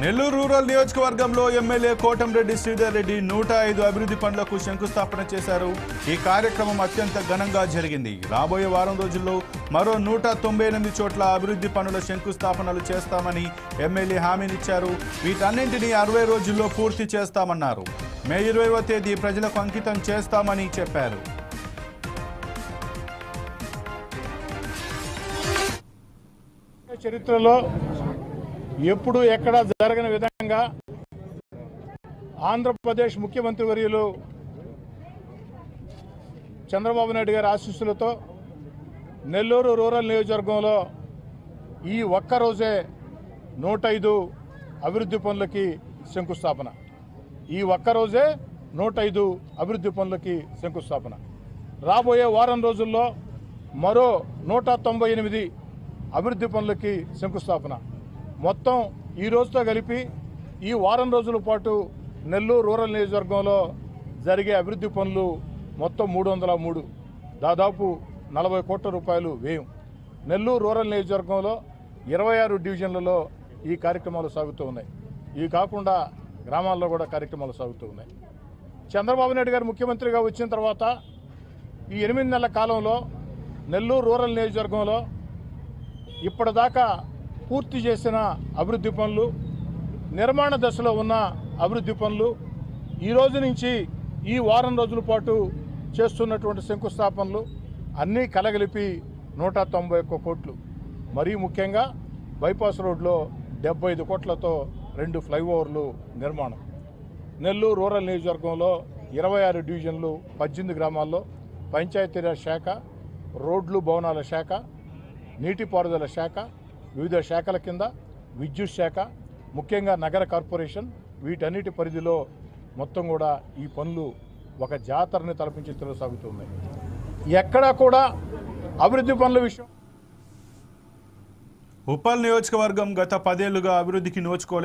Nellore rural నియోజకవర్గంలో MLA Kotamreddy Sridhar Reddy నూట ఐదు అభివృద్ధి పనులకు శంకుస్థాపన చేశారు. ఈ కార్యక్రమం అత్యంత ఘనంగా జరిగింది. రాబోయే వారం రోజుల్లో మరో నూట తొంభై ఎనిమిది చోట్ల అభివృద్ధి పనుల శంకుస్థాపనలు చేస్తామని ఎమ్మెల్యే హామీనిచ్చారు. వీటన్నింటినీ అరవై రోజుల్లో పూర్తి చేస్తామన్నారు. మే ఇరవైవ తేదీ ప్రజలకు అంకితం చేస్తామని చెప్పారు. చరిత్రలో ఎప్పుడు ఎక్కడ జరగని విధంగా ఆంధ్రప్రదేశ్ ముఖ్యమంత్రి వర్యులు చంద్రబాబు నాయుడు గారి ఆశీస్సులతో నెల్లూరు రూరల్ నియోజకవర్గంలో ఈ ఒక్క రోజే నూట ఐదు అభివృద్ధి పనులకి శంకుస్థాపన. ఈ ఒక్క రోజే నూట ఐదు అభివృద్ధి పనులకి శంకుస్థాపన. రాబోయే వారం రోజుల్లో మరో నూట తొంభై ఎనిమిది అభివృద్ధి పనులకి శంకుస్థాపన. మొత్తం ఈ రోజుతో కలిపి ఈ వారం రోజుల పాటు నెల్లూరు రూరల్ నియోజకవర్గంలో జరిగే అభివృద్ధి పనులు మొత్తం మూడు వందల మూడు. దాదాపు నలభై కోట్ల రూపాయలు వ్యయం. నెల్లూరు రూరల్ నియోజకవర్గంలో ఇరవై ఆరు డివిజన్లలో ఈ కార్యక్రమాలు సాగుతూ ఉన్నాయి. ఇవి కాకుండా గ్రామాల్లో కూడా కార్యక్రమాలు సాగుతూ ఉన్నాయి. చంద్రబాబు నాయుడు గారు ముఖ్యమంత్రిగా వచ్చిన తర్వాత ఈ ఎనిమిది నెలల కాలంలో నెల్లూరు రూరల్ నియోజకవర్గంలో ఇప్పటిదాకా పూర్తి చేసిన అభివృద్ధి పనులు నిర్మాణ దశలో ఉన్న అభివృద్ధి పనులు ఈ రోజు నుంచి ఈ వారం రోజుల పాటు చేస్తున్నటువంటి శంకుస్థాపనలు అన్నీ కలగలిపి నూట తొంభై ఒక్క కోట్లు. మరీ ముఖ్యంగా బైపాస్ రోడ్లో డెబ్బై ఐదు కోట్లతో రెండు ఫ్లైఓవర్లు నిర్మాణం. నెల్లూరు రూరల్ నియోజకవర్గంలో ఇరవై ఆరు డివిజన్లు పద్దెనిమిది గ్రామాల్లో పంచాయతీరాజ్ శాఖ రోడ్లు భవనాల శాఖ నీటిపారుదల శాఖ వివిధ శాఖల కింద విద్యుత్ శాఖ ముఖ్యంగా నగర కార్పొరేషన్ వీటన్నిటి పరిధిలో మొత్తం కూడా ఈ పనులు ఒక జాతరని తలపించి సాగుతున్నాయి. ఎక్కడా కూడా అభివృద్ధి పనుల విషయం ఉప్పల్ నియోజకవర్గం గత పదేళ్ళుగా అభివృద్ధికి నోచుకోలేదు